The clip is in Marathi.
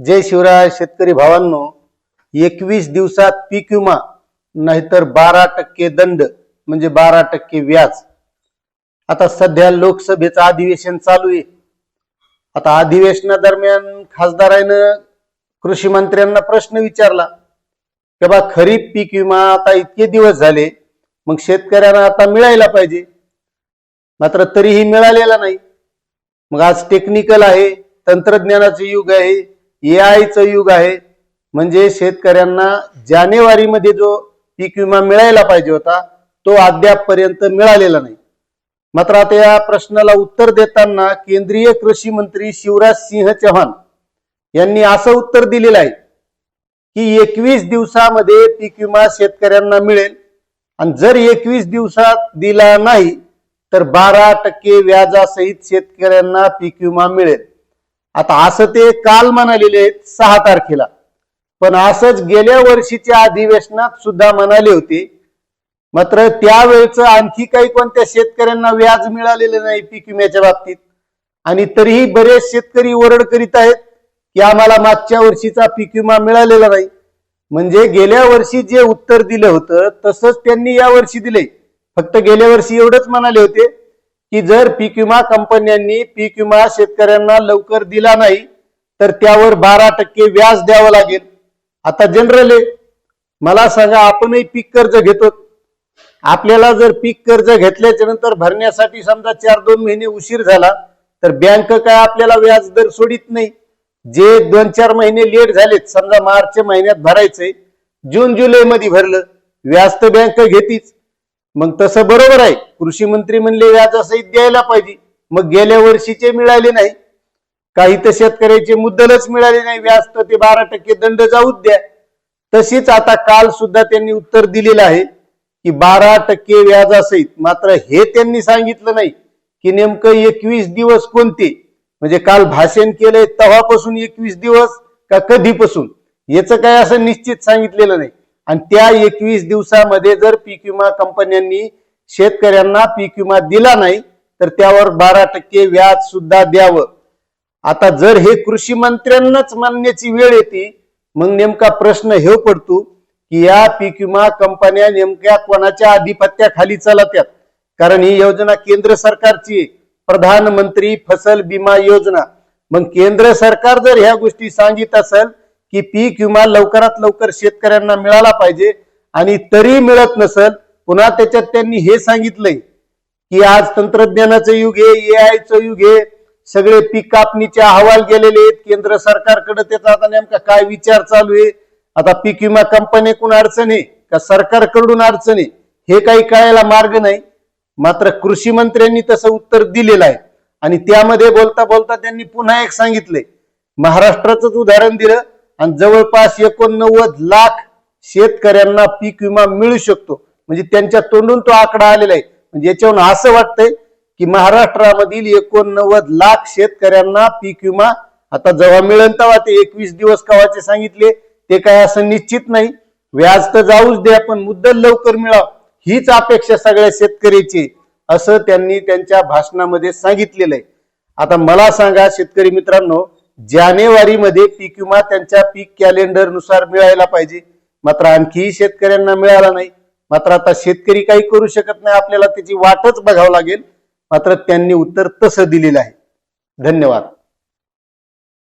जय शिवराय शेतकरी भावांनो एकवीस दिवसात पीक विमा नाहीतर बारा टक्के दंड म्हणजे बारा टक्के व्याज. आता सध्या लोकसभेचं अधिवेशन चालू आहे. आता अधिवेशनादरम्यान खासदारानं कृषी मंत्र्यांना प्रश्न विचारला की बा खरीप पीक विमा आता इतके दिवस झाले मग शेतकऱ्यांना आता मिळायला पाहिजे. मात्र तरीही मिळालेला नाही. मग आज टेक्निकल आहे तंत्रज्ञानाचं युग आहे ए आयचं युग आहे. म्हणजे शेतकऱ्यांना जानेवारीमध्ये जो पीक विमा मिळायला पाहिजे होता तो अद्यापपर्यंत मिळालेला नाही. मात्र आता या प्रश्नाला उत्तर देताना केंद्रीय कृषी मंत्री शिवराज सिंह चौहान यांनी असं उत्तर दिलेलं आहे की एकवीस दिवसामध्ये पीक विमा शेतकऱ्यांना मिळेल. आणि जर एकवीस दिवसात दिला नाही तर बारा टक्के व्याजासहित शेतकऱ्यांना पीक विमा मिळेल. आता असं ते काल म्हणालेले आहेत सहा तारखेला. पण असंच गेल्या वर्षीच्या अधिवेशनात सुद्धा म्हणाले होते मात्र त्यावेळचं आणखी काही कोणत्या शेतकऱ्यांना व्याज मिळालेलं नाही पीक विम्याच्या बाबतीत. आणि तरीही बरेच शेतकरी ओरड करीत आहेत की आम्हाला मागच्या वर्षीचा पीक विमा मिळालेला नाही. म्हणजे गेल्या वर्षी जे उत्तर दिलं होतं तसंच त्यांनी या वर्षी दिले फक्त गेल्या वर्षी एवढंच म्हणाले होते की जर पीक विमा कंपन्यांनी पीक विमा शेतकऱ्यांना लवकर दिला नाही तर त्यावर बारा टक्के व्याज द्यावं लागेल. आता जनरल आहे मला सांगा आपणही पीक कर्ज घेतो. आपल्याला जर पीक कर्ज घेतल्याच्या नंतर भरण्यासाठी समजा चार दोन महिने उशीर झाला तर बँक काय आपल्याला व्याज दर सोडित नाही. जे दोन चार महिने लेट झालेत समजा मार्च महिन्यात भरायचंय जून जुलै मध्ये भरलं व्याज तर बँक घेतीच. मग तसं बरोबर आहे. कृषी मंत्री म्हणले व्याजासहित द्यायला पाहिजे. मग गेल्या वर्षीचे मिळाले नाही. काही तर शेतकऱ्याचे मुद्दलच मिळाले नाही. व्याज तर ते बारा टक्के दंड जाऊच द्या. तशीच आता काल सुद्धा त्यांनी उत्तर दिलेलं आहे की बारा टक्के व्याजासहित. मात्र हे त्यांनी सांगितलं नाही की नेमकं एकवीस दिवस कोणते. म्हणजे काल भाषण केलंय तेव्हापासून एकवीस दिवस का कधीपासून? याचं काय असं निश्चित सांगितलेलं नाही. आणि त्या एकवीस दिवसामध्ये जर पीक विमा कंपन्यांनी शेतकऱ्यांना पीक विमा दिला नाही तर त्यावर बारा टक्के व्याज सुद्धा द्यावं. आता जर हे कृषी मंत्र्यांनाच मानण्याची वेळ येते मग नेमका प्रश्न हे पडतो की या पीक विमा कंपन्या नेमक्या कोणाच्या आधिपत्याखाली चालत्यात? कारण ही योजना केंद्र सरकारची प्रधानमंत्री फसल विमा योजना. मग केंद्र सरकार जर ह्या गोष्टी सांगित असेल की पीक विमा लवकरात लवकर शेतकऱ्यांना मिळाला पाहिजे आणि तरी मिळत नसेल पुन्हा त्याच्यात त्यांनी हे सांगितलंय की आज तंत्रज्ञानाचं युग आहे ए आयचं युग आहे. सगळे पीक कापणीचे अहवाल गेलेले आहेत. केंद्र सरकारकडे त्याचा आता नेमका काय विचार चालू आहे? आता पीक विमा कंपनीकडून अडचण आहे का सरकारकडून अडचण आहे? हे काही कळायला मार्ग नाही. मात्र कृषी मंत्र्यांनी तसं उत्तर दिलेलं आहे. आणि त्यामध्ये बोलता बोलता त्यांनी पुन्हा एक सांगितलंय. महाराष्ट्राचंच उदाहरण दिलं. आणि जवळपास एकोणनव्वद लाख शेतकऱ्यांना पीक विमा मिळू शकतो. म्हणजे त्यांच्या तोंडून तो आकडा आलेला आहे. म्हणजे याच्यावरून असं वाटतंय की महाराष्ट्रामधील एकोणनव्वद लाख शेतकऱ्यांना पीक विमा आता जेव्हा मिळेल तेव्हा ते एकवीस दिवस कवाचे सांगितले. ते काय असं निश्चित नाही. व्याज तर जाऊच द्या पण मुद्दल लवकर मिळाव. हीच अपेक्षा सगळ्या शेतकऱ्याची असं त्यांनी त्यांच्या भाषणामध्ये सांगितलेलं आहे. आता मला सांगा शेतकरी मित्रांनो जानेवारीमध्ये पीक विमा त्यांच्या पीक कॅलेंडरनुसार मिळायला पाहिजे. मात्र आणखीही शेतकऱ्यांना मिळाला नाही. मात्र आता शेतकरी काही करू शकत नाही आपल्याला त्याची वाटच बघावं लागेल. मात्र त्यांनी उत्तर तसं दिलेलं आहे. धन्यवाद.